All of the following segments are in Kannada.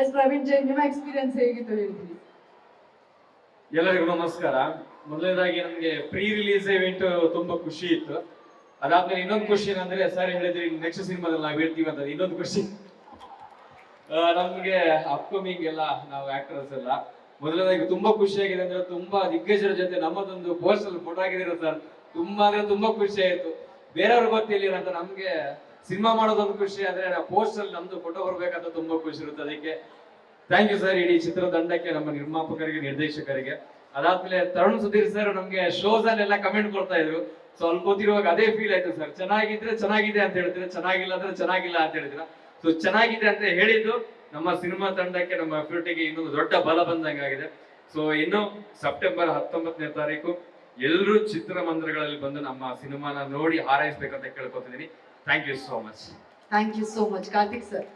ಎಸ್ ಪ್ರವೀಣ್ ಜೈನ್ ನಿಮ್ಮ ಎಕ್ಸ್ಪೀರಿಯನ್ಸ್ ಹೇಗಿತ್ತು ಹೇಳ್ತೀನಿ ಎಲ್ಲರಿಗೂ ನಮಸ್ಕಾರ. ಮೊದಲನೇದಾಗಿ ನಮಗೆ ಪ್ರೀ ರಿಲೀಸ್ ಇವೆಂಟ್ ತುಂಬಾ ಖುಷಿ ಇತ್ತು. ಅದಾದ್ಮೇಲೆ ಇನ್ನೊಂದು ಖುಷಿ ಏನಂದ್ರೆ ಸರ್ ಹೇಳಿದ್ರಿ ನೆಕ್ಸ್ಟ್ ಸಿನಿಮಾದಲ್ಲಿ ನಾವು ಹೇಳ್ತೀವಿ ಅಂತ ಇನ್ನೊಂದು ಖುಷಿ ನಮ್ಗೆ ಅಪ್ಕಮಿಂಗ್ ಎಲ್ಲ ನಾವು ಆಕ್ಟರ್ಸ್ ಎಲ್ಲ ಮೊದಲನೇದಾಗಿ ತುಂಬಾ ಖುಷಿಯಾಗಿದೆ ಅಂದ್ರೆ ತುಂಬಾ ದಿಗ್ಗಜರ ಜೊತೆ ನಮ್ಮದೊಂದು ಪೋಸ್ಟ್ ಅಲ್ಲಿ ಫೋಟೋ ಆಗಿದ್ದೀರ ಸರ್ ತುಂಬಾ ಅಂದ್ರೆ ತುಂಬಾ ಖುಷಿ ಆಯ್ತು. ಬೇರೆಯವ್ರಿಗೆ ಗೊತ್ತಿಲ್ಲ ಅಂತ ನಮ್ಗೆ ಸಿನಿಮಾ ಮಾಡೋದೊಂದು ಖುಷಿ, ಆದ್ರೆ ಪೋಸ್ಟ್ ಅಲ್ಲಿ ನಮ್ದು ಫೋಟೋ ಬರ್ಬೇಕಂತ ತುಂಬಾ ಖುಷಿ ಇರುತ್ತೆ. ಅದಕ್ಕೆ ಥ್ಯಾಂಕ್ ಯು ಸರ್ ಇಡೀ ಚಿತ್ರತಂಡಕ್ಕೆ ನಮ್ಮ ನಿರ್ಮಾಪಕರಿಗೆ, ನಿರ್ದೇಶಕರಿಗೆ. ಅದಾದ್ಮೇಲೆ ತರುಣ್ ಸುಧೀರ್ ಸರ್ ನಮ್ಗೆ ಶೋಸ್ ಅಲ್ಲೆಲ್ಲ ಕಮೆಂಟ್ ಕೊಡ್ತಾ ಇದ್ರು. ಸೊ ಅಲ್ಲಿ ಕೂತಿರುವಾಗ ಅದೇ ಫೀಲ್ ಆಯ್ತು ಸರ್ ಚೆನ್ನಾಗಿದ್ರೆ ಚೆನ್ನಾಗಿದೆ ಅಂತ ಹೇಳ್ತೀರಾ, ಚೆನ್ನಾಗಿಲ್ಲ ಅಂದ್ರೆ ಚೆನ್ನಾಗಿಲ್ಲ ಅಂತ ಹೇಳಿದ್ರ ಸೊ ಚೆನ್ನಾಗಿದೆ ಅಂತ ಹೇಳಿದ್ದು ನಮ್ಮ ಸಿನಿಮಾ ತಂಡಕ್ಕೆ, ನಮ್ಮ ಎಫರ್ಟಿಗೆ ಇನ್ನೊಂದು ದೊಡ್ಡ ಬಲ ಬಂದಂಗಾಗಿದೆ ಸೊ ಇನ್ನು ಸೆಪ್ಟೆಂಬರ್ ಹತ್ತೊಂಬತ್ತನೇ ತಾರೀಕು ಎಲ್ಲರೂ ಚಿತ್ರಮಂದಿರಗಳಲ್ಲಿ ಬಂದು ನಮ್ಮ ಸಿನಿಮಾನ ನೋಡಿ ಹಾರೈಸ್ಬೇಕಂತ ಕೇಳ್ಕೊತಿದ್ದೀನಿ. Thank you so much thank you so much Karthik sir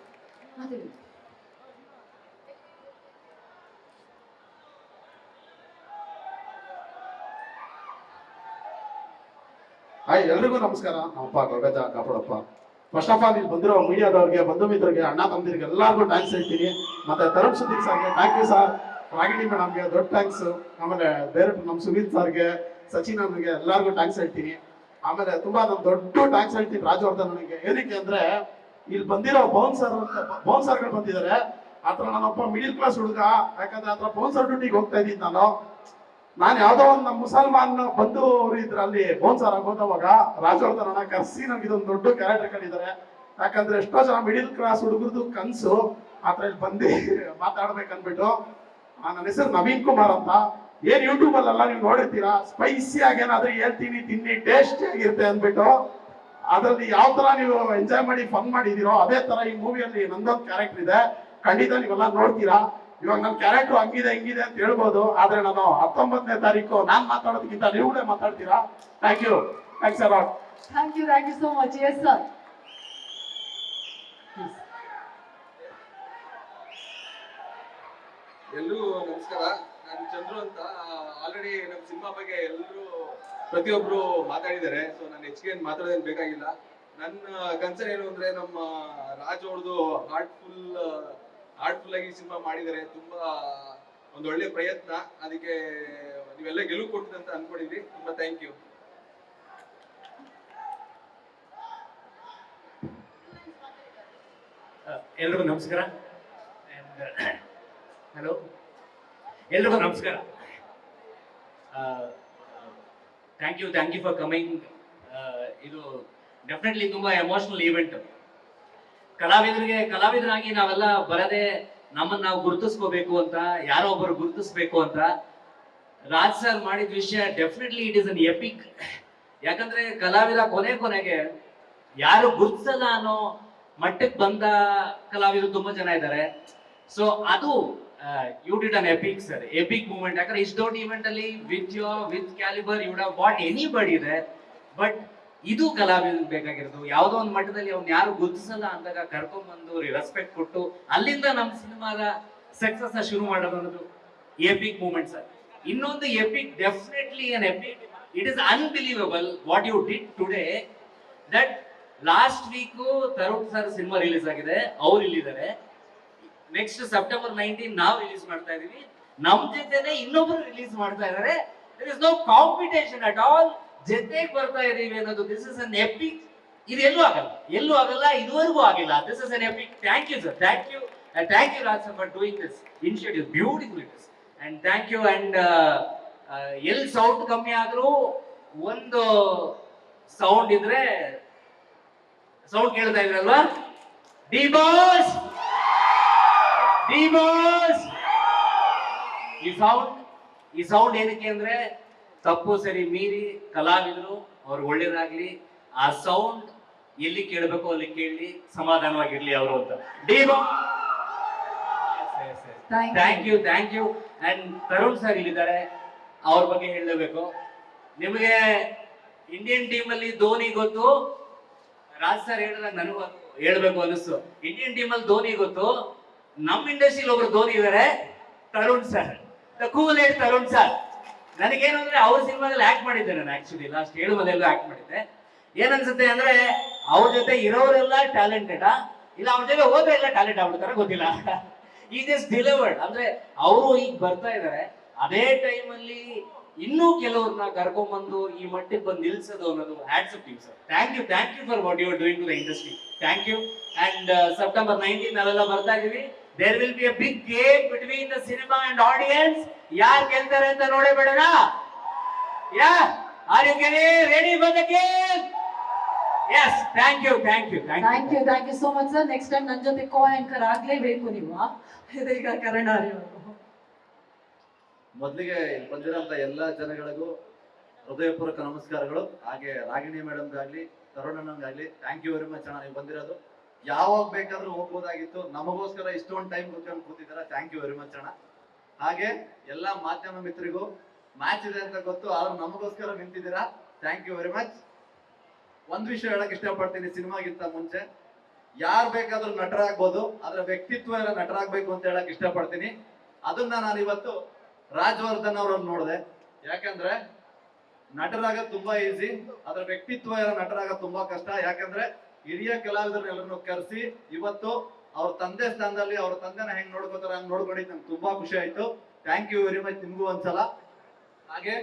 hi ಎಲ್ರಿಗೂ ನಮಸ್ಕಾರ. ನಮ್ಮಪ್ಪ ಗೊಗಜ ಕಾಪಾಡಪ್ಪ. ಫಸ್ಟ್ ಆಫ್ ಆಲ್ ಇಲ್ಲಿ ಬಂದಿರೋ ಮೀಡಿಯಾದವ್ರಿಗೆ ಬಂಧು ಮಿತ್ರರಿಗೆ ಅಣ್ಣ ತಮ್ಮದಿರಿಗೆ ಎಲ್ಲರಿಗೂ ಥ್ಯಾಂಕ್ಸ್ ಹೇಳ್ತೀನಿ. ಮತ್ತೆ ತರುಣ್ ಸುದೀಪ್ ಸರ್ಗೆ ಥ್ಯಾಂಕ್ ಯು ಸರ್ ರಾಗಿಣಿ ಮೇಡಮ್ಗೆ ದೊಡ್ಡ ಥ್ಯಾಂಕ್ಸ್ ಆಮೇಲೆ ಬೇರೆ ನಮ್ಮ ಸುನೀಲ್ ಸರ್ಗೆ ಸಚಿನ್ ಅವ್ರಿಗೆ ಎಲ್ಲರಿಗೂ ಥ್ಯಾಂಕ್ಸ್ ಹೇಳ್ತೀನಿ. ಆಮೇಲೆ ತುಂಬಾ ನಾನು ದೊಡ್ಡ ಟ್ಯಾಕ್ಸ್ ಹೇಳ್ತೀನಿ ರಾಜವರ್ಧನ್ ನನಗೆ ಏನಕ್ಕೆ ಅಂದ್ರೆ ಇಲ್ಲಿ ಬಂದಿರೋ ಬೌನ್ಸರ್ ಬೌನ್ಸರ್ಗಳು ಬಂದಿದ್ದಾರೆ ಆತರ ನನ್ನಪ್ಪ ಮಿಡಿಲ್ ಕ್ಲಾಸ್ ಹುಡುಗ ಯಾಕಂದ್ರೆ ಆತರ ಬೌನ್ಸರ್ ಡ್ಯೂಟಿಗೆ ಹೋಗ್ತಾ ಇದ್ದೀನಿ ನಾನು. ನಾನು ಯಾವ್ದೋ ಒಂದು ನಮ್ಮ ಮುಸಲ್ಮಾನ್ ಬಂದು ಅವರು ಇದ್ರಲ್ಲಿ ಬೌನ್ಸರ್ ಹೋದವಾಗ ರಾಜವರ್ಧನ್ ಅಣ್ಣ ಕರ್ಸಿ ನಮ್ಗೆ ಇದೊಂದು ದೊಡ್ಡ ಕ್ಯಾರೆಕ್ಟರ್ ಕಂಡಿದ್ದಾರೆ ಯಾಕಂದ್ರೆ ಎಷ್ಟೋ ಜನ ಮಿಡಿಲ್ ಕ್ಲಾಸ್ ಹುಡುಗರದು ಕನ್ಸು ಆತರ ಇಲ್ಲಿ ಬಂದು ಮಾತಾಡ್ಬೇಕನ್ಬಿಟ್ಟು ಆ, ನನ್ನ ಹೆಸರು ನವೀನ್ ಕುಮಾರ್ ಅಂತ. ಏನ್ ಯೂಟ್ಯೂಬ್ ಅಲ್ಲ ನೀವು ನೋಡಿರ್ತೀರಾ? ಸ್ಪೈಸಿ ಆಗಿ ಏನಾದ್ರೂ ಹೇಳ್ತೀನಿ ತಿನ್ನಿ ಟೇಸ್ಟಿ ಆಗಿರುತ್ತೆ ಅಂದ್ಬಿಟ್ಟು. ಅದ್ರಲ್ಲಿ ಯಾವ ತರ ನೀವು ಎಂಜಾಯ್ ಮಾಡಿ ಫನ್ ಮಾಡಿದೀರೋ ಅದೇ ತರ ಈ ಮೂವಿಯಲ್ಲಿ ನಂದೊಂದು ಕ್ಯಾರೆಕ್ಟರ್ ಇದೆ. ಖಂಡಿತ ನೀವೆಲ್ಲ ನೋಡ್ತೀರಾ? ಇವಾಗ ನನ್ನ ಕ್ಯಾರೆಕ್ಟರ್ ಹಂಗಿದೆ ಹಿಂಗಿದೆ ಅಂತ ಹೇಳ್ಬೋದು. ಆದ್ರೆ ನಾನು ಹತ್ತೊಂಬತ್ತನೇ ತಾರೀಕು ನಾನ್ ಮಾತಾಡೋದಕ್ಕಿಂತ ನೀವುಗಳೇ ಮಾತಾಡ್ತೀರಾ? Thank you thanks sir thank you thank you so much yes sir ಎಲ್ಲರೂ ನಮಸ್ಕಾರ. ಚಂದ್ರು ಅಂತ ಆಲ್ರೆಡಿ ನಮ್ಮ ಸಿನಿಮಾ ಬಗ್ಗೆ ಎಲ್ಲರೂ ಪ್ರತಿಯೊಬ್ರು ಮಾತಾಡಿದ್ದಾರೆ. ಸೊ ನಾನು ಹೆಚ್ಚಿಗೆ ಏನ್ ಮಾತಾಡೋದೇನು ಬೇಕಾಗಿಲ್ಲ. ನನ್ನ ಕನ್ಸರ್ನ್ ಏನು ಅಂದ್ರೆ ನಮ್ಮ ರಾಜ್ ಅವ್ರದ್ದು ಹಾರ್ಟ್ಫುಲ್ ಹಾರ್ಟ್ಫುಲ್ ಆಗಿ ಸಿನಿಮಾ ಮಾಡಿದ್ದಾರೆ. ತುಂಬಾ ಒಂದು ಒಳ್ಳೆ ಪ್ರಯತ್ನ. ಅದಕ್ಕೆ ನೀವೆಲ್ಲ ಗೆಲುವು ಕೊಟ್ಟಿದೆ ಅಂತ ಅನ್ಕೊಂಡಿದ್ವಿ ತುಂಬಾ ಥ್ಯಾಂಕ್ ಯು ಎಲ್ರಿಗೂ ನಮಸ್ಕಾರ. ಹಲೋ ಎಲ್ರಿಗೂ ನಮಸ್ಕಾರ. Thank you thank you for coming ಇದು ಡೆಫಿನೆಟ್ಲಿ ತುಂಬಾ ಎಮೋಷನಲ್ ಈವೆಂಟ್ ಕಲಾವಿದರಿಗೆ, ಕಲಾವಿದರಾಗಿ ನಾವೆಲ್ಲ ಬರದೆ ನಮ್ಮನ್ನ ನಾವು ಗುರುತಿಸ್ಕೋಬೇಕು ಅಂತ, ಯಾರೋ ಒಬ್ಬರು ಗುರುತಿಸ್ಬೇಕು ಅಂತ ರಾಜ್ ಸರ್ ಮಾಡಿದ ವಿಷಯ definitely it is an epic ಯಾಕಂದ್ರೆ ಕಲಾವಿದ ಕೊನೆ ಕೊನೆಗೆ ಯಾರು ಗುರುತಿಸಲ್ಲ ಅನ್ನೋ ಮಟ್ಟಕ್ಕೆ ಬಂದ ಕಲಾವಿದರು ತುಂಬಾ ಜನ ಇದ್ದಾರೆ. ಸೊ ಅದು you did an epic sir epic moment ಯಾಕಂದ್ರೆ ಇಷ್ಟು ದೊಡ್ಡ ಇವೆಂಟ್ ಅಲ್ಲಿ with your with calibre you have what anybody ಇದೆ ಬಟ್ ಇದು ಕಲಾವಿದ ಬೇಕಾಗಿರೋದು. ಯಾವುದೋ ಒಂದು ಮಟ್ಟದಲ್ಲಿ ಅವ್ನು ಯಾರು ಗುರುತಿಸಲ್ಲ ಅಂದಾಗ ಕರ್ಕೊಂಡ್ಬಂದು ರೆಸ್ಪೆಕ್ಟ್ ಕೊಟ್ಟು ಅಲ್ಲಿಂದ ನಮ್ಮ ಸಿನಿಮಾದ ಸಕ್ಸಸ್ ಶುರು ಮಾಡೋದು ಎಪಿಕ್ ಮೂಮೆಂಟ್ ಸರ್ ಇನ್ನೊಂದು epic definitely an epic it is unbelievable what you did today that last week Tarun sir cinema release ಆಗಿದೆ. ಅವ್ರು ಇಲ್ಲಿದ್ದಾರೆ. ನೆಕ್ಸ್ಟ್ ಸೆಪ್ಟೆಂಬರ್ ನೈನ್ಟೀನ್ ನಾವು ರಿಲೀಸ್ ಮಾಡ್ತಾ ಇದೀವಿ ನಮ್ ಜೊತೆನೆ ಇನ್ನೊಬ್ರು ರಿಲೀಸ್ ಮಾಡ್ತಾ ಇದಾರೆ there is no competition at all ಜೊತೆಗೆ ಬರ್ತಾ ಇದೀವಿ ಅನ್ನೋದು ದಿಸ್ ಇಸ್ ಅನ್ ಎಪಿಕ್ ಇದು ಎಲ್ಲೂ ಆಗಲ್ಲ. ಎಲ್ಲೂ ಆಗಲ್ಲ, ಇದುವರೆಗೂ ಆಗಿಲ್ಲ. This is an epic thank you sir thank you thank you Raj sir for doing this initiative beautiful it is and thank you and ಎಲ್ಲಿ ಸೌಂಡ್ ಕಮ್ಮಿ ಆದ್ರೂ ಒಂದು ಸೌಂಡ್ ಇದ್ರೆ ಸೌಂಡ್ ಕೇಳ್ತಾ ಇದ್ರಲ್ವಾ? ಡಿ ಬಾಸ್ ಈ ಸೌಂಡ್ ಈ ಸೌಂಡ್ ಏನಕ್ಕೆ ಅಂದ್ರೆ ತಪ್ಪು ಸರಿ ಮೀರಿ ಕಲಾವಿದರು ಅವ್ರು ಒಳ್ಳೇದಾಗ್ಲಿ ಆ ಸೌಂಡ್ ಎಲ್ಲಿ ಕೇಳಬೇಕು ಅಲ್ಲಿ ಕೇಳಿ ಸಮಾಧಾನವಾಗಿರ್ಲಿ ಅವರು ಅಂತ. Thank you thank you and Tarun sir ಇಲ್ಲಿದ್ದಾರೆ. ಅವ್ರ ಬಗ್ಗೆ ಹೇಳಲೇಬೇಕು. ನಿಮಗೆ ಇಂಡಿಯನ್ ಟೀಮ್ ಅಲ್ಲಿ ಧೋನಿ ಗೊತ್ತು? ರಾಜ್ ಸರ್ ಹೇಳಿದ್ರೆ ನನಗೂ ಹೇಳ್ಬೇಕು ಅನಿಸ್ತು. ಇಂಡಿಯನ್ ಟೀಮ್ ಅಲ್ಲಿ ಧೋನಿ ಗೊತ್ತು? ನಮ್ಮ ಇಂಡಸ್ಟ್ರಿಲಿ ಒಬ್ರು ಧೋನಿ ಇದಾರೆ, Tarun sir. The cool ate Tarun sir. ನನಗೇನು ಅಂದ್ರೆ ಅವ್ರ ಸಿನಿಮಾದಲ್ಲಿ ಆಕ್ಟ್ ಮಾಡಿದ್ದೆ ನಾನು ಆಕ್ಚುಲಿ ಲಾಸ್ಟ್ ಏಳು ಮನೆಯಲ್ಲೂ ಆಕ್ಟ್ ಮಾಡಿದ್ದೆ. ಏನನ್ಸುತ್ತೆ ಅಂದ್ರೆ ಅವ್ರ ಜೊತೆ ಇರೋರೆಲ್ಲ ಟ್ಯಾಲೆಂಟೆಡ್ ಇಲ್ಲ, ಅವ್ರ ಜೊತೆ ಹೋದ್ರೆ ಎಲ್ಲ ಟ್ಯಾಲೆಂಟ್ ಆಗ್ಬಿಡ್ತಾರ ಗೊತ್ತಿಲ್ಲ. ಈ ಜಸ್ಟ್ ಡಿಲಿವರ್ಡ್ ಅಂದ್ರೆ ಅವರು ಈಗ ಬರ್ತಾ ಇದಾರೆ. ಅದೇ ಟೈಮಲ್ಲಿ ಇನ್ನೂ ಕೆಲವ್ರನ್ನ ಕರ್ಕೊಂಡ್ಬಂದು ಈ ಮಟ್ಟಿಗೆ ಬಂದು ನಿಲ್ಸೋದು ಅನ್ನೋದು hats up sir thank you thank you for what you are doing to the industry thank you and September nineteen ನಾವೆಲ್ಲ ಬರ್ತಾ ಇದೀವಿ. There will be a big game between the cinema and audience ಯಾರು ಗೆಲ್ತಾರೆ ಅಂತ ನೋಡೇ ಬಿಡೋಣ ಯಾ? ಆರ್ ಯು ಗೆರೆ ready for the game yes thank you thank you thank you thank you so much sir next time ನನ್ನ ಜೊತೆ ಕೋ ಆಂಕರ್ ಆಗಲೇಬೇಕು ನೀವು? ಇದೀಗ ಕರಣಾರಿ ಅವರು. ಮೊದಲಿಗೆ ಇಲ್ಲಿ ಬಂದಿರೋಂಥ ಎಲ್ಲ ಜನಗಳಿಗೂ ಹೃದಯಪೂರ್ವಕ ನಮಸ್ಕಾರಗಳು. ಹಾಗೆ ರಾಗಿಣಿ ಮೇಡಮ್ಗಾಗ್ಲಿ ತರುಣಣ್ಣಂಗಾಗ್ಲಿ ಥ್ಯಾಂಕ್ ಯು ವೆರಿ ಮಚ್ ಅಣ್ಣ ನೀವು ಬಂದಿರೋದು. ಯಾವಾಗ ಬೇಕಾದ್ರೂ ಹೋಗ್ಬೋದಾಗಿತ್ತು. ನಮಗೋಸ್ಕರ ಇಷ್ಟೊಂದು ಟೈಮ್ ಕುತ್ಕೊಂಡು ಕೂತಿದ್ದೀರಾ? ಥ್ಯಾಂಕ್ ಯು ವೆರಿ ಮಚ್ ಅಣ್ಣ. ಹಾಗೆ ಎಲ್ಲ ಮಾಧ್ಯಮ ಮಿತ್ರರಿಗೂ ಮ್ಯಾಚ್ ಇದೆ ಅಂತ ಗೊತ್ತು. ಆದ್ರೆ ನಮಗೋಸ್ಕರ ನಿಂತಿದ್ದೀರಾ? ಥ್ಯಾಂಕ್ ಯು ವೆರಿ ಮಚ್ ಒಂದ್ ವಿಷಯ ಹೇಳಕ್ ಇಷ್ಟಪಡ್ತೀನಿ ಸಿನಿಮಾಗಿಂತ ಮುಂಚೆ. ಯಾರು ಬೇಕಾದ್ರೂ ನಟರಾಗ್ಬೋದು. ಅದರ ವ್ಯಕ್ತಿತ್ವ ಎಲ್ಲ ನಟರಾಗ್ಬೇಕು ಅಂತ ಹೇಳಕ್ ಇಷ್ಟಪಡ್ತೀನಿ. ಅದನ್ನ ನಾನು ಇವತ್ತು ರಾಜವರ್ಧನ್ ಅವರನ್ನು ನೋಡಿದೆ. ಯಾಕಂದ್ರೆ ನಟರಾಗ ತುಂಬಾ ಈಸಿ ಅದ್ರ ವ್ಯಕ್ತಿತ್ವ ಎಲ್ಲ ನಟರಾಗ ತುಂಬಾ ಕಷ್ಟ. ಯಾಕಂದ್ರೆ ಹಿರಿಯ ಕಲಾವಿದರನ್ನೆಲ್ಲರನ್ನು ಕರೆಸಿ, ಇವತ್ತು ಅವ್ರ ತಂದೆ ಸ್ಥಾನದಲ್ಲಿ ಅವ್ರ ತಂದೆನ ಹೆಂಗ್ ನೋಡ್ಕೋತಾರ ಹಂಗ್ ನೋಡ್ಕೊಂಡಿದ್ದು ನಂಗೆ ತುಂಬಾ ಖುಷಿ ಆಯ್ತು. ಥ್ಯಾಂಕ್ ಯು ವೆರಿ ಮಚ್ ನಿಮ್ಗೂ ಒಂದ್ಸಲ. ಹಾಗೆ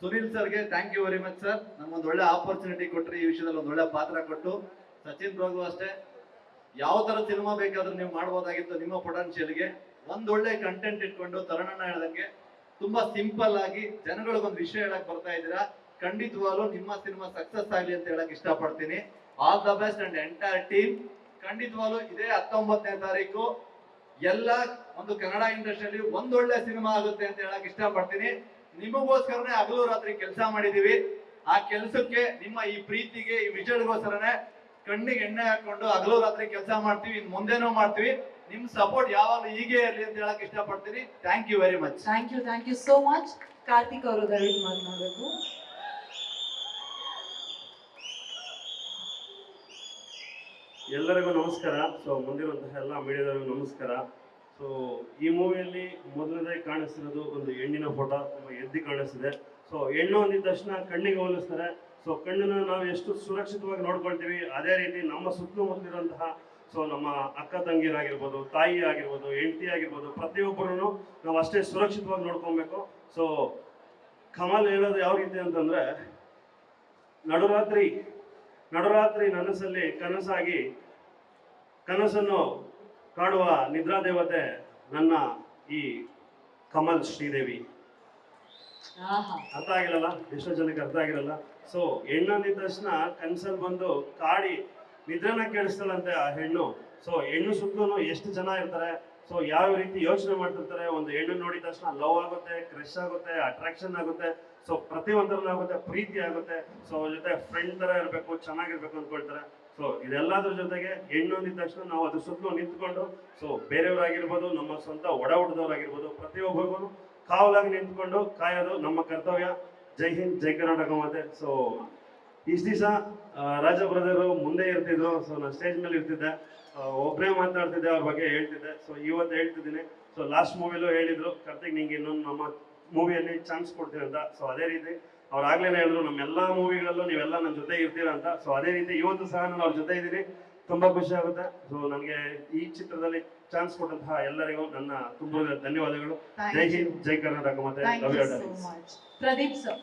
ಸುನಿಲ್ ಸರ್ಗೆ thank you very much sir ನಮ್ಗೊಂದು ಒಳ್ಳೆ ಆಪರ್ಚುನಿಟಿ ಕೊಟ್ರಿ, ಈ ವಿಷಯದಲ್ಲಿ ಒಂದು ಒಳ್ಳೆ ಪಾತ್ರ ಕೊಟ್ಟು. ಸಚಿನ್ ಪ್ರಭು ಅಷ್ಟೇ. ಯಾವ ತರ ಸಿನಿಮಾ ಬೇಕಾದ್ರೂ ನೀವು ಮಾಡ್ಬೋದಾಗಿತ್ತು ನಿಮ್ಮ ಪೊಟೆನ್ಶಿಯಲ್ಗೆ ಒಂದೊಳ್ಳೆ ಕಂಟೆಂಟ್ ಇಟ್ಕೊಂಡು ತರಣನ ಹೇಳ್ದಂಗೆ ತುಂಬಾ ಸಿಂಪಲ್ ಆಗಿ ಜನಗಳಿಗೊಂದು ವಿಷಯ ಹೇಳಕ್ ಬರ್ತಾ ಇದ್ದೀರಾ. ಖಂಡಿತವಾಗ್ಲೂ ನಿಮ್ಮ ಸಿನಿಮಾ ಸಕ್ಸಸ್ ಆಗ್ಲಿ ಅಂತ ಹೇಳಕ್ ಇಷ್ಟಪಡ್ತೀನಿ. All the best and entire team ಖಂಡಿತವಾಗ್ಲೂ ಇದೇ ಹತ್ತೊಂಬತ್ತನೇ ತಾರೀಕು. ಎಲ್ಲ ಒಂದು ಕನ್ನಡ ಇಂಡಸ್ಟ್ರಿಯಲ್ಲಿ ಒಂದೊಳ್ಳೆ ಸಿನಿಮಾ ಆಗುತ್ತೆ ಅಂತ ಹೇಳಕ್ ಇಷ್ಟಪಡ್ತೀನಿ. ನಿಮಗೋಸ್ಕರನೇ ಹಗಲು ರಾತ್ರಿ ಕೆಲಸ ಮಾಡಿದೀವಿ. ಆ ಕೆಲಸಕ್ಕೆ ನಿಮ್ಮ ಈ ಪ್ರೀತಿಗೆ, ಈ ವಿಜಯಗೋಸ್ಕರನೇ ಕಣ್ಣಿಗೆ ಎಣ್ಣೆ ಹಾಕೊಂಡು ಹಗಲು ರಾತ್ರಿ ಕೆಲಸ ಮಾಡ್ತೀವಿ. ಇನ್ ಮುಂದೆನೂ ಮಾಡ್ತೀವಿ. ನಿಮ್ ಸಪೋರ್ಟ್ ಯಾವಾಗಲೂ ಹೀಗೆ ಇರಲಿ ಅಂತ ಹೇಳಕ್ ಇಷ್ಟಪಡ್ತೀನಿ. Thank you very much thank you thank you so much Karthik ಅವರು ದಯವಿಟ್ಟು ಮಾತನಾಡಬೇಕು. ಎಲ್ಲರಿಗೂ ನಮಸ್ಕಾರ. ಸೊ ಬಂದಿರುವಂತಹ ಎಲ್ಲ ಮೀಡಿಯಾದವರಿಗೂ ನಮಸ್ಕಾರ. ಸೊ ಈ ಮೂವಿಯಲ್ಲಿ ಮೊದಲನೇದಾಗಿ ಕಾಣಿಸ್ತಿರೋದು ಒಂದು ಹೆಣ್ಣಿನ ಫೋಟೋ ತುಂಬ ಎದ್ದಿ ಕಾಣಿಸ್ತಿದೆ. ಸೊ ಹೆಣ್ಣು ಅಂದಿದ ತಕ್ಷಣ ಕಣ್ಣಿಗೆ ಹೋಲಿಸ್ತಾರೆ. ಸೊ ಕಣ್ಣನ್ನು ನಾವು ಎಷ್ಟು ಸುರಕ್ಷಿತವಾಗಿ ನೋಡ್ಕೊಳ್ತೀವಿ, ಅದೇ ರೀತಿ ನಮ್ಮ ಸುತ್ತಮುತ್ತಲಿರುವಂತಹ ಸೊ ನಮ್ಮ ಅಕ್ಕ ತಂಗಿಯರಾಗಿರ್ಬೋದು, ತಾಯಿ ಆಗಿರ್ಬೋದು, ಹೆಂಡತಿ ಆಗಿರ್ಬೋದು ಪ್ರತಿಯೊಬ್ಬರೂ ನಾವು ಅಷ್ಟೇ ಸುರಕ್ಷಿತವಾಗಿ ನೋಡ್ಕೊಬೇಕು. ಸೊ ಕಮಲ್ ಹೇಳೋದು ಯಾವ ರೀತಿ ಅಂತಂದ್ರೆ, ನಡುರಾತ್ರಿ ನಡುರಾತ್ರಿ ನನಸಲ್ಲಿ ಕನಸಾಗಿ ಕನಸನ್ನು ಕಾಣುವ ನಿದ್ರಾ ದೇವತೆ ನನ್ನ ಈ ಕಮಲ್ ಶ್ರೀದೇವಿ. ಅರ್ಥ ಆಗಿರಲ್ಲ ಎಷ್ಟೋ ಜನಕ್ಕೆ ಅರ್ಥ ಆಗಿರಲ್ಲ? ಸೊ ಹೆಣ್ಣು ತಕ್ಷಣ ಕನ್ಸಲ್ಲಿ ಬಂದು ಕಾಡಿ ನಿದ್ರೆನ ಕೇಳಿಸ್ತಾಳಂತೆ ಆ ಹೆಣ್ಣು. ಸೊ ಹೆಣ್ಣು ಸುತ್ತಲೂ ಎಷ್ಟು ಜನ ಇರ್ತಾರೆ? ಸೊ ಯಾವ ರೀತಿ ಯೋಚನೆ ಮಾಡ್ತಿರ್ತಾರೆ? ಒಂದು ಹೆಣ್ಣು ನೋಡಿದ ತಕ್ಷಣ ಲವ್ ಆಗುತ್ತೆ ಕ್ರಶ್ ಆಗುತ್ತೆ ಅಟ್ರಾಕ್ಷನ್ ಆಗುತ್ತೆ. ಸೊ ಪ್ರತಿ ಒಂದರಲ್ಲೂ ಆಗುತ್ತೆ ಪ್ರೀತಿ ಆಗುತ್ತೆ. ಸೊ ಜೊತೆ ಫ್ರೆಂಡ್ ತರ ಇರಬೇಕು ಚೆನ್ನಾಗಿರ್ಬೇಕು ಅನ್ಕೊಳ್ತಾರೆ ಸೊ ಇದೆಲ್ಲದ್ರ ಜೊತೆಗೆ ಹೆಣ್ಣು ಅಂದಿದ ತಕ್ಷಣ ನಾವು ಅದ್ರ ಸುತ್ತಲೂ ನಿಂತ್ಕೊಂಡು ಸೊ ಬೇರೆಯವರಾಗಿರ್ಬೋದು, ನಮ್ಮ ಸ್ವಂತ ಒಡ ಹುಡ್ದವರಾಗಿರ್ಬೋದು ಪ್ರತಿಯೊಬ್ಬರಿಗೂ ಕಾವಲಾಗಿ ನಿಂತ್ಕೊಂಡು ಕಾಯೋದು ನಮ್ಮ ಕರ್ತವ್ಯ. ಜೈ ಹಿಂದ್, ಜೈ ಕರ್ನಾಟಕ ಮಾತೆ. ಸೊ ಇಷ್ಟು ದಿವಸ ರಾಜ ಬ್ರದರು ಮುಂದೆ ಇರ್ತಿದ್ರು. ಸೊ ನಾನು ಸ್ಟೇಜ್ ಮೇಲೆ ಇರ್ತಿದ್ದೆ. ಒಬ್ಬರೇ ಮಾತಾಡ್ತಿದ್ದೆ, ಅವ್ರ ಬಗ್ಗೆ ಹೇಳ್ತಿದ್ದೆ. ಸೊ ಇವತ್ತು ಹೇಳ್ತಿದ್ದೀನಿ. ಸೊ ಲಾಸ್ಟ್ ಮೂವಿಲೂ ಹೇಳಿದ್ರು ಕರ್ತಿಗೆ ನಿಂಗೆ ಇನ್ನೊಂದು ನಮ್ಮ ಮೂವಿಯಲ್ಲಿ ಚಾನ್ಸ್ ಕೊಡ್ತೀನಿ ಅಂತ. ಸೊ ಅದೇ ರೀತಿ ಅವ್ರು ಆಗ್ಲೇ ಹೇಳಿದ್ರು ನಮ್ಮ ಎಲ್ಲಾ ಮೂವಿಗಳಲ್ಲೂ ನೀವೆಲ್ಲ ನನ್ನ ಜೊತೆ ಇರ್ತೀರಾ ಅಂತ. ಸೊ ಅದೇ ರೀತಿ ಇವತ್ತು ಸಹ ನಾನು ಅವ್ರ ಜೊತೆ ಇದ್ದೀನಿ. ತುಂಬಾ ಖುಷಿ ಆಗುತ್ತೆ. ಸೊ ನನಗೆ ಈ ಚಿತ್ರದಲ್ಲಿ ಚಾನ್ಸ್ ಕೊಟ್ಟಂತಹ ಎಲ್ಲರಿಗೂ ನನ್ನ ತುಂಬಾ ಧನ್ಯವಾದಗಳು. ಜೈ ಹಿಂದ್ ಜೈ ಕರ್ನಾಟಕ ಮತ್ತೆ ಪ್ರದೀಪ್ ಸರ್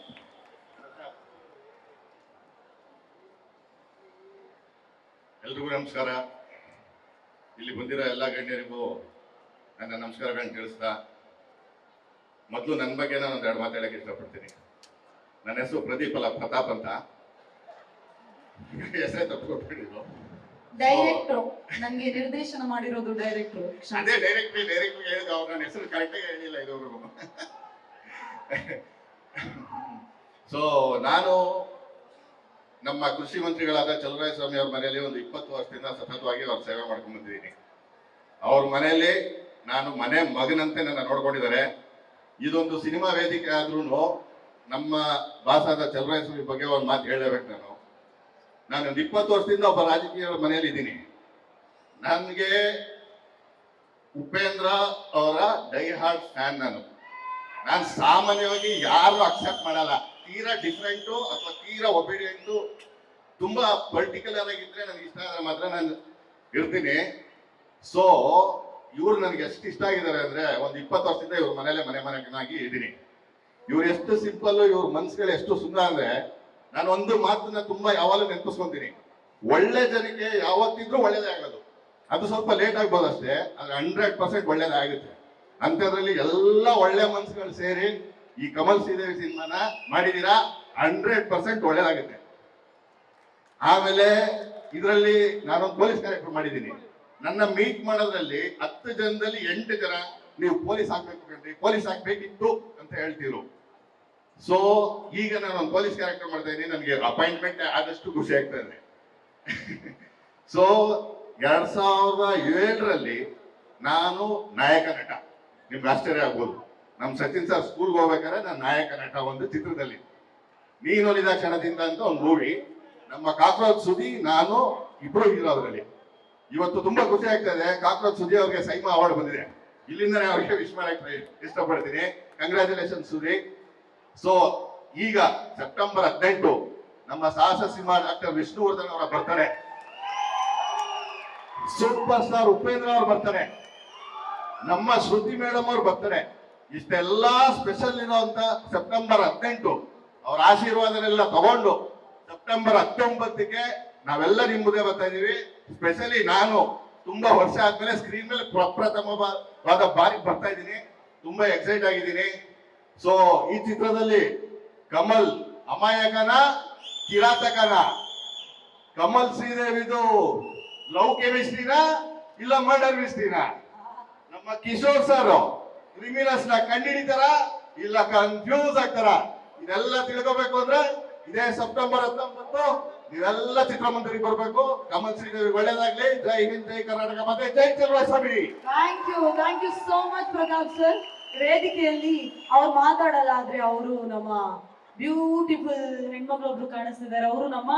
ಎಲ್ರಿಗೂ ನಮಸ್ಕಾರ. ಇಲ್ಲಿ ಬಂದಿರೋ ಎಲ್ಲ ಗಣ್ಯರಿಗೂ ನನ್ನ ನಮಸ್ಕಾರಗಳನ್ನ ತಿಳಿಸ್ತಾ ಮೊದಲು ನನ್ನ ಬಗ್ಗೆ ನಾನು ಒಂದು ಎರಡು ಇಷ್ಟ ಇಷ್ಟಪಡ್ತೀನಿ. ನನ್ನ ಹೆಸರು ಪ್ರದೀಪ್ ಅಲ್ಲ ಪ್ರತಾಪ್ ಅಂತ. ಹೆಸರೇ ತಪ್ಪಿಕೊಟ್ಬಿಡಿ ಡೈರೆಕ್ಟರ್ ನನ್ಗೆ ನಿರ್ದೇಶನ ಮಾಡಿರೋದು ಡೈರೆಕ್ಟರ್. ಅದೇ ಡೈರೆಕ್ಟ್ಲಿ ಡೈರೆಕ್ಟ್ ಹೇಳಿದ್ರು ಅವ್ರು ನನ್ನ ಹೆಸರು ಕರೆಕ್ಟಾಗಿ ಹೇಳಿಲ್ಲ ಇದುವರೆಗೂ. ಸೊ ನಾನು ನಮ್ಮ ಕೃಷಿ ಮಂತ್ರಿಗಳಾದ ಚಲರಾಯ ಸ್ವಾಮಿ ಅವ್ರ ಮನೆಯಲ್ಲಿ ಒಂದು ಇಪ್ಪತ್ತು ವರ್ಷದಿಂದ ಸತತವಾಗಿ ಅವ್ರ ಸೇವೆ ಮಾಡ್ಕೊಂಡು ಬಂದಿದ್ದೀನಿ. ಅವ್ರ ಮನೆಯಲ್ಲಿ ನಾನು ಮನೆ ಮಗನಂತೆ ನನ್ನ ನೋಡ್ಕೊಂಡಿದ್ದಾರೆ. ಇದೊಂದು ಸಿನಿಮಾ ವೇದಿಕೆ ಆದ್ರೂ ನಮ್ಮ ಬಾಸಾದ ಚಲರಾಯಸ್ವಾಮಿ ಬಗ್ಗೆ ಒಂದು ಮಾತು ಹೇಳಬೇಕು ನಾನು. ನಾನು ಒಂದು ಇಪ್ಪತ್ತು ವರ್ಷದಿಂದ ಒಬ್ಬ ರಾಜಕೀಯ ಮನೆಯಲ್ಲಿ ಇದ್ದೀನಿ ನನಗೆ ಉಪೇಂದ್ರ ಅವರ ಡೈ ಹಾರ್ಟ್ ಫ್ಯಾನ್ ನಾನು. ನಾನು ಸಾಮಾನ್ಯವಾಗಿ ಯಾರು ಅಕ್ಸೆಪ್ಟ್ ಮಾಡಲ್ಲ. ತೀರಾ ಡಿಫ್ರೆಂಟು ಅಥವಾ ತೀರಾ ಒಬಿಡಿಯಂಟು ತುಂಬಾ ಪರ್ಟಿಕ್ಯುಲರ್ ಆಗಿದ್ರೆ ನನಗೆ ಇಷ್ಟ ಆದ್ರೆ ಮಾತ್ರ ನಾನು ಇರ್ತೀನಿ. ಸೊ ಇವ್ರು ನನಗೆ ಎಷ್ಟು ಇಷ್ಟ ಆಗಿದ್ದಾರೆ ಅಂದ್ರೆ ಒಂದು ಇಪ್ಪತ್ತು ವರ್ಷದಿಂದ ಇವ್ರ ಮನೇಲೆ ಮನೆ ಮನೆನಾಗಿ ಇದ್ದೀನಿ. ಇವ್ರು ಎಷ್ಟು ಸಿಂಪಲ್ ಇವ್ರ ಮನ್ಸುಗಳು ಎಷ್ಟು ಸುಂದರ ಅಂದ್ರೆ ನಾನು ಒಂದು ಮಾತನ್ನ ತುಂಬಾ ಯಾವಾಗಲೂ ನೆನಪಿಸ್ಕೊಂತೀನಿ. ಒಳ್ಳೆ ಜನಕ್ಕೆ ಯಾವತ್ತಿದ್ರೂ ಒಳ್ಳೇದೇ ಆಗೋದು. ಅದು ಸ್ವಲ್ಪ ಲೇಟ್ ಆಗ್ಬೋದು ಅಷ್ಟೇ ಅದು ಹಂಡ್ರೆಡ್ ಪರ್ಸೆಂಟ್ ಒಳ್ಳೇದೇ ಆಗುತ್ತೆ. ಅಂಥದ್ರಲ್ಲಿ ಎಲ್ಲ ಒಳ್ಳೆ ಮನ್ಸುಗಳು ಸೇರಿ ಈ ಕಮಲ್ ಶ್ರೀದೇವಿ ಸಿನಿಮಾನ ಮಾಡಿದೀರಾ? ಹಂಡ್ರೆಡ್ ಪರ್ಸೆಂಟ್ ಒಳ್ಳೇದಾಗುತ್ತೆ. ಆಮೇಲೆ ಇದರಲ್ಲಿ ನಾನೊಂದು ಪೊಲೀಸ್ ಕ್ಯಾರೆಕ್ಟರ್ ಮಾಡಿದ್ದೀನಿ. ನನ್ನ ಮೀಟ್ ಮಾಡೋದ್ರಲ್ಲಿ ಹತ್ತು ಜನದಲ್ಲಿ ಎಂಟು ಜನ ನೀವು ಪೊಲೀಸ್ ಹಾಕ್ಬೇಕು ಕಣ್ರಿ ಪೊಲೀಸ್ ಹಾಕ್ಬೇಕಿತ್ತು ಅಂತ ಹೇಳ್ತಿರು ಸೊ ಈಗ ನಾನು ಪೊಲೀಸ್ ಕ್ಯಾರೆಕ್ಟರ್ ಮಾಡ್ತಾ ಇದ್ದೀನಿ. ನನಗೆ ಅಪಾಯಿಂಟ್ಮೆಂಟ್ ಆದಷ್ಟು ಖುಷಿ ಆಗ್ತಾ ಇದೆ. ಸೊ ಎರಡ್ ಸಾವಿರದ ಏಳರಲ್ಲಿ ನಾನು ನಾಯಕ ನಟ. ನಿಮ್ಗೆ ಆಶ್ಚರ್ಯ ಆಗ್ಬೋದು. ನಮ್ಮ ಸಚಿನ್ ಸರ್ ಸ್ಕೂಲ್ಗೆ ಹೋಗ್ಬೇಕಾದ್ರೆ ನಾನು ನಾಯಕ ನಟ ಒಂದು ಚಿತ್ರದಲ್ಲಿ. ನೀನೊಲಿದ ಕ್ಷಣದಿಂದ ಅಂತ ಒಂದು ಮೂವಿ ನಮ್ಮ ಕಾಕ್ರೋಚ್ ಸುದಿ, ನಾನು ಇಬ್ರು ಹೀರೋ ಅದರಲ್ಲಿ ಇವತ್ತು ತುಂಬಾ ಖುಷಿ ಆಗ್ತಾ ಇದೆ. ಕಾಕ್ರೋಚ್ ಸುದಿ ಅವ್ರಿಗೆ ಸೈಮಾ ಅವಾರ್ಡ್ ಬಂದಿದೆ. ಇಲ್ಲಿಂದನೇ ಅವ್ರಿಗೆ ವಿಶ್ ಮಾಡಕ್ಕೆ ಇಷ್ಟಪಡ್ತೀನಿ. ಕಂಗ್ರ್ಯಾಚುಲೇಷನ್ ಸುದಿ. ಸೊ ಈಗ ಸೆಪ್ಟೆಂಬರ್ ಹದಿನೆಂಟು ನಮ್ಮ ಸಾಹಸ ಸಿಂಹ ಡಾಕ್ಟರ್ ವಿಷ್ಣುವರ್ಧನ್ ಅವರ ಬರ್ತಾರೆ ಸೂಪರ್ ಸ್ಟಾರ್ ಉಪೇಂದ್ರ ಅವ್ರು ಬರ್ತಾರೆ ನಮ್ಮ ಶ್ರುತಿ ಮೇಡಮ್ ಅವ್ರು ಬರ್ತಾರೆ ಇಷ್ಟೆಲ್ಲಾ ಸ್ಪೆಷಲ್ ಇರುವಂತ ಸೆಪ್ಟೆಂಬರ್ ಹದಿನೆಂಟು. ಅವ್ರ ಆಶೀರ್ವಾದನೆಲ್ಲ ತಗೊಂಡು ಸೆಪ್ಟೆಂಬರ್ ಹತ್ತೊಂಬತ್ತಕ್ಕೆ ನಾವೆಲ್ಲ ನಿಮ್ ಮುಂದೆ ಬರ್ತಾ ಇದೀವಿ. ಸ್ಪೆಷಲಿ ನಾನು ತುಂಬಾ ವರ್ಷ ಆದ್ಮೇಲೆ ಸ್ಕ್ರೀನ್ ಮೇಲೆ ಪ್ರಪ್ರಥಮವಾದ ಬಾರಿ ಬರ್ತಾ ಇದ್ದೀನಿ ತುಂಬಾ ಎಕ್ಸೈಟ್ ಆಗಿದ್ದೀನಿ. ಸೊ ಈ ಚಿತ್ರದಲ್ಲಿ ಕಮಲ್ ಅಮಾಯಕನ, ಕಿರಾತಕನ. ಕಮಲ್ ಶ್ರೀದೇವಿದು ಲವ್ ಕೆಮಿಸ್ಟ್ರಿನ ಇಲ್ಲ ಮರ್ಡರ್ ಮಿಸ್ಟ್ರಿನ ನಮ್ಮ ಕಿಶೋರ್ ಸರ್ ಕ್ರಿಮಿನಲ್ಸ್ನ ಕಂಡಿಡಿತಾರ ಇಲ್ಲ ಕನ್ಫ್ಯೂಸ್ ಆಗ್ತಾರ? ಇದೆಲ್ಲ ತಿಳ್ಕೋಬೇಕು ಅಂದ್ರೆ ಇದೇ ಸೆಪ್ಟೆಂಬರ್ ಹತ್ತೊಂಬತ್ತು, ಇದೆಲ್ಲ ಚಿತ್ರಮಂದಿರಿಗೆ ಬರ್ಬೇಕು. ಕಮಲ್ ಶ್ರೀದೇವಿ ಒಳ್ಳೇದಾಗ್ಲಿ. ಜೈ ಹಿಂದ್, ಜೈ ಕರ್ನಾಟಕ. ಮತ್ತೆ ಜೈ Chaluvaswamy thank you thank you so much Pratap sir ವೇದಿಕೆಯಲ್ಲಿ ಅವ್ರು ಮಾತಾಡಲ್ಲ ಆದ್ರೆ ಅವರು ನಮ್ಮ ಬ್ಯೂಟಿಫುಲ್ ಹೆಣ್ಮಕ್ಳೊಬ್ರು ಕಾಣಿಸ್ತಿದ್ದಾರೆ. ಅವರು ನಮ್ಮ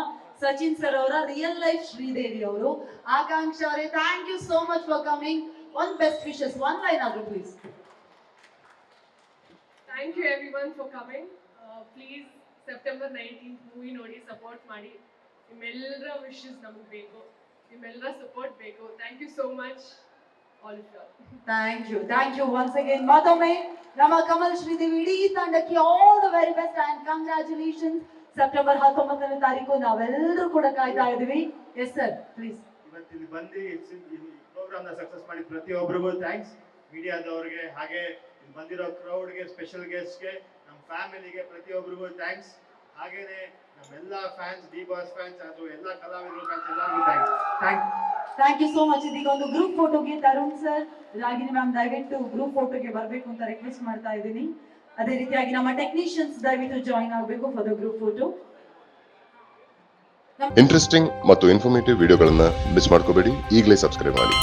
ಸಚಿನ್ ಸರ್ ಅವರ ರಿಯಲ್ ಲೈಫ್ ಶ್ರೀದೇವಿ ಅವರು. ಆಕಾಂಕ್ಷ ಅವರೇ thank you so much for coming one best wishes one line ಆದ್ರೂ please thank you everyone for coming please September nineteenth movie ನೋಡಿ ಸಪೋರ್ಟ್ ಮಾಡಿ. ನಿಮ್ಮೆಲ್ಲರ ವಿಶಸ್ ನಮಗೆ ಬೇಕು. ನಿಮ್ಮೆಲ್ಲರ ಸಪೋರ್ಟ್ ಬೇಕು. Thank you so much thank you thank you once again ಮತ್ತೊಮ್ಮೆ ನಮ್ಮ ಕಮಲ್ ಶ್ರೀದೇವಿ ಇಡೀ ತಂಡಕ್ಕೆ all the very best and congratulation September ಹತ್ತೊಂಬತ್ತನೇ ತಾರೀಕು ನಾವೆಲ್ಲರೂ ಕೂಡ ಕಾಯ್ತಾ ಇದೀವಿ ಎಸ್ ಸರ್ ಪ್ಲೀಸ್ ಇವತ್ತು ಇಲ್ಲಿ ಬಂದು ಪ್ರೋಗ್ರಾಮ್ನ ಸಕ್ಸಸ್ ಮಾಡಿ ಪ್ರತಿಯೊಬ್ಬರಿಗೂ ಥ್ಯಾಂಕ್ಸ್ ಮೀಡಿಯಾದವ್ರಿಗೆ ಹಾಗೆ ಬಂದಿರೋ ಕ್ರೌಡ್ಗೆ ಸ್ಪೆಷಲ್ ಗೆಸ್ಟ್ಗೆ ನಮ್ಮ ಫ್ಯಾಮಿಲಿಗೆ ಪ್ರತಿಯೊಬ್ಬರಿಗೂ ಥ್ಯಾಂಕ್ಸ್ ಹಾಗೇನೆ ನಮ್ಮೆಲ್ಲ ಫ್ಯಾನ್ಸ್ ಡಿ ಬಾಸ್ ಫ್ಯಾನ್ಸ್ ಅದು ಎಲ್ಲ ಕಲಾವಿದರು ಫ್ಯಾನ್ಸ್ ಎಲ್ಲರಿಗೂ thanks thank thank you so much ಇದೀಗ ಒಂದು ಗ್ರೂಪ್ ಫೋಟೋಗೆ ತರುಣ್ ಸರ್ ರಾಗಿನಿ ಮ್ಯಾಮ್ ದಯವಿಟ್ಟು ಗ್ರೂಪ್ ಫೋಟೋಗೆ ಬರಬೇಕು ಅಂತ ರಿಕ್ವೆಸ್ಟ್ ಮಾಡ್ತಾ ಇದ್ದೀನಿ. ಅದೇ ರೀತಿಯಾಗಿ ನಮ್ಮ ಟೆಕ್ನಿಷಿಯನ್ಸ್ ದಯವಿಟ್ಟು ಜಾಯಿನ್ ಆಗಬೇಕು for the group photo interesting ಮತ್ತು ಇನ್ಫಾರ್ಮೇಟಿವ್ ವಿಡಿಯೋಗಳನ್ನು ಮಿಸ್ ಮಾಡ್ಕೋಬೇಡಿ. ಈಗಲೇ ಸಬ್ಸ್ಕ್ರೈಬ್ ಮಾಡಿ.